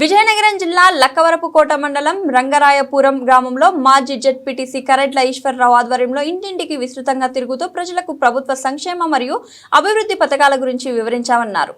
విజయనగరం జిల్లా లక్కవరపుకోట మండలం రంగరాయపురం గ్రామంలో మాజీ జెడ్పీటీసీ కరెడ్ల ఈశ్వరరావు ఆధ్వర్యంలో ఇంటింటికి విస్తృతంగా తిరుగుతూ ప్రజలకు ప్రభుత్వ సంక్షేమ మరియు అభివృద్ధి పథకాల గురించి వివరించామన్నారు.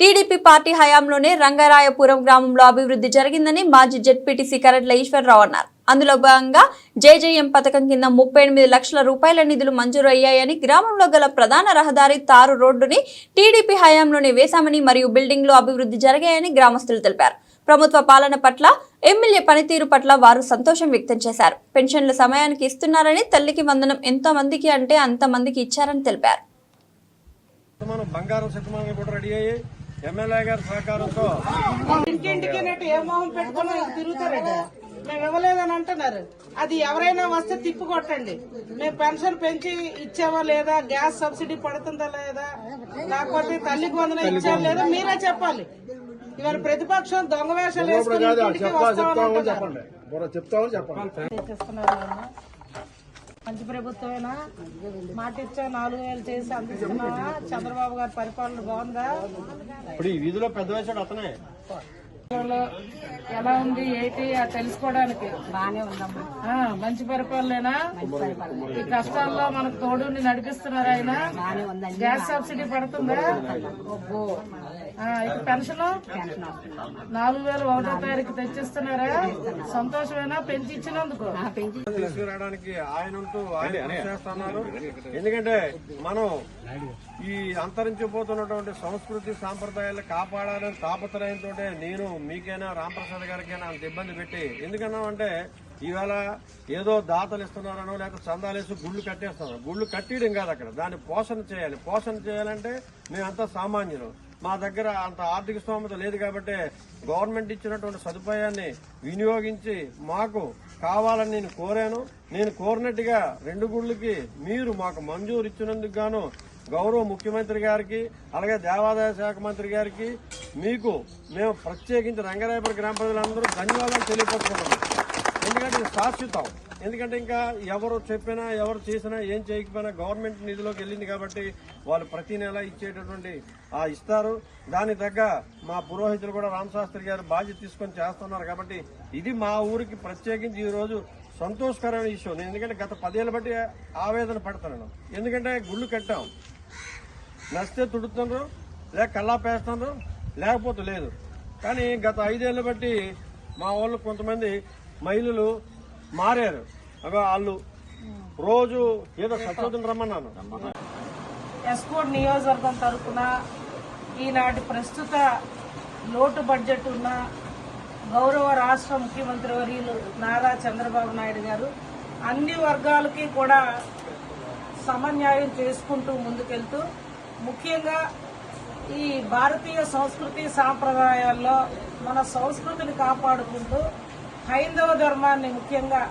టీడీపీ పార్టీ హయాంలోనే రంగరాయపురం గ్రామంలో అభివృద్ధి జరిగిందని మాజీ జెడ్పీటీసీ కరెట్ల ఈశ్వరరావు అన్నారు. అందులో భాగంగా జేజేఎం పథకం కింద ముప్పై ఎనిమిది లక్షల రూపాయల నిధులు మంజూరు అయ్యాయని గ్రామంలో గల ప్రధాన రహదారి తారు రోడ్డుని టీడీపీ హయాంలోనే వేశామని మరియు బిల్డింగ్లు అభివృద్ధి జరిగాయని గ్రామస్తులు తెలిపారు. ప్రభుత్వ పాలన పట్ల ఎమ్మెల్యే పనితీరు పట్ల వారు సంతోషం వ్యక్తం చేశారు. పెన్షన్ల సమయానికి ఇస్తున్నారని తల్లికి వందనం ఎంతో మందికి అంటే అంత మందికి ఇచ్చారని తెలిపారు. మనం బంగారం శతమానం కూడా రెడీ అయ్యి ఎమ్మెల్యే గారి సహకారంతో ఇంటింటికి నెట్టు ఏ మొహం పెట్టుకుని తిరుగుతారట మేము ఇవ్వలేదని అంటున్నారు. అది ఎవరైనా వస్తే తిప్పి కొట్టండి. మేము పెన్షన్ పెంచి ఇచ్చావా లేదా? గ్యాస్ సబ్సిడీ పడుతుందా లేదా? లేకపోతే తల్లికి వందన ఇచ్చావా లేదా? మీరే చెప్పాలి. ఇవాళ ప్రతిపక్షం దొంగ వేషాలు. మంచి ప్రభుత్వమేనా? మాట ఇచ్చా నాలుగు వేలు చేసి అందిస్తున్నావా? చంద్రబాబు గారి పరిపాలన బాగుందా? ఇప్పుడు ఈ వీధిలో పెద్ద వయసు అతనే ఎలా ఉంది ఏంటి అది తెలుసుకోవడానికి? బానే ఉందమ్మా. మంచి పరిపాలనేనా? ఈ కష్టాల్లో మనకు తోడుని నడిపిస్తున్నారు ఆయన. గ్యాస్ సబ్సిడీ పడుతుందా? ఇక పెన్షన్? నాలుగు వేలు ఒకటో తారీఖు తెచ్చిస్తున్నారా? సంతోషమేనా? పెంచి ఇచ్చినందుకు. తీసుకురావడానికి ఆయన ఉంటూ ఆయన చేస్తున్నారు. ఎందుకంటే మనం ఈ అంతరించిపోతున్నటువంటి సంస్కృతి సాంప్రదాయాలు కాపాడాలని తాపత్రయంతో నేను మీకైనా రామప్రసాద్ గారికైనా అంత ఇబ్బంది పెట్టి ఎందుకన్నామంటే ఈవేళ ఏదో దాతలు ఇస్తున్నారనో లేకపోతే చందాలేసి గుళ్ళు కట్టేస్తున్నారు. గుళ్ళు కట్టేయడం కాదు అక్కడ. దాన్ని పోషణ చేయాలి. పోషణ చేయాలంటే మేమంతా సామాన్యులు. మా దగ్గర అంత ఆర్థిక స్తోమత లేదు కాబట్టి గవర్నమెంట్ ఇచ్చినటువంటి సదుపాయాన్ని వినియోగించి మాకు కావాలని నేను కోరాను. నేను కోరినట్టుగా రెండు గుళ్ళకి మీరు మాకు మంజూరు ఇచ్చినందుకు గాను గౌరవ ముఖ్యమంత్రి గారికి అలాగే దేవాదాయ శాఖ మంత్రి గారికి మీకు మేము ప్రత్యేకించి రంగరాయపురం గ్రామ ప్రజలందరూ ధన్యవాదాలు తెలియపరుచుకుంటున్నాం. ఎందుకంటే ఇది శాశ్వతం. ఎందుకంటే ఇంకా ఎవరు చెప్పినా ఎవరు చేసినా ఏం చేయకపోయినా గవర్నమెంట్ నిధిలోకి వెళ్ళింది కాబట్టి వాళ్ళు ప్రతి నెల ఇచ్చేటటువంటి ఆ ఇస్తారు. దాని తగ్గ మా పురోహితులు కూడా రామశాస్త్రి గారు బాధ్యత తీసుకొని చేస్తున్నారు కాబట్టి ఇది మా ఊరికి ప్రత్యేకించి ఈరోజు సంతోషకరమైన విషయం. నేను ఎందుకంటే గత పదేళ్ళ బట్టి ఆవేదన పడుతున్నాను. ఎందుకంటే గుళ్ళు కట్టాం. నచ్చితే తుడుతున్నారు లేక కల్లాపేస్తున్నారు లేకపోతే లేదు. కానీ గత ఐదేళ్ళ బట్టి మా వాళ్ళు కొంతమంది మహిళలు మారారు. వాళ్ళు రోజు ఏదో సత్యోదయం రమ్మన్నాను. ఎస్కోట్ నియోజకవర్గం తరఫున ఈనాటి ప్రస్తుత లోటు బడ్జెట్ ఉన్న గౌరవ రాష్ట్ర ముఖ్యమంత్రి వర్యులు నారా చంద్రబాబు నాయుడు గారు అన్ని వర్గాలకి కూడా సమన్యాయం చేసుకుంటూ ముందుకెళ్తూ ముఖ్యంగా ఈ భారతీయ సంస్కృతి సాంప్రదాయాల్లో మన సంస్కృతిని కాపాడుకుంటూ హైందవ ధర్మాన్ని ముఖ్యంగా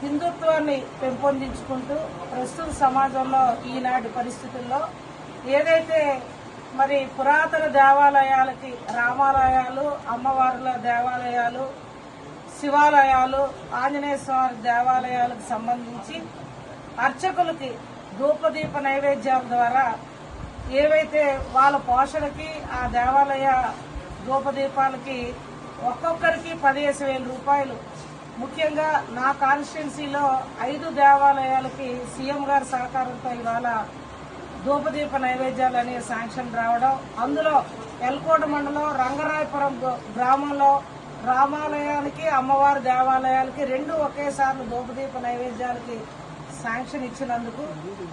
హిందుత్వాన్ని పెంపొందించుకుంటూ ప్రస్తుత సమాజంలో ఈనాటి పరిస్థితుల్లో ఏదైతే మరి పురాతన దేవాలయాలకి రామాలయాలు అమ్మవారుల దేవాలయాలు శివాలయాలు ఆంజనేయ స్వామి దేవాలయాలకు సంబంధించి అర్చకులకి ధూపదీప నైవేద్యాల ద్వారా ఏవైతే వాళ్ళ పోషణకి ఆ దేవాలయ ధూపదీపాలకి ఒక్కొక్కరికి పదిహేను వేల రూపాయలు. ముఖ్యంగా నా కాన్స్టిట్యున్సీలో ఐదు దేవాలయాలకి సీఎం గారి సహకారంతో ఇవాళ ధూపదీప నైవేద్యాలు అనే శాంక్షన్ రావడం. అందులో ఎల్కోట మండలం రంగరాయపురం గ్రామంలో రామాలయానికి అమ్మవారి దేవాలయాలకి రెండు ఒకేసారి ధూపదీప నైవేద్యాలకి శాంక్షన్ ఇచ్చినందుకు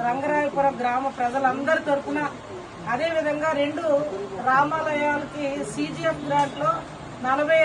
రంగరాయపురం గ్రామ ప్రజలందరి తరఫున అదేవిధంగా రెండు రామాలయాలకి సీజీఎఫ్ గ్రాంట్లో నలభై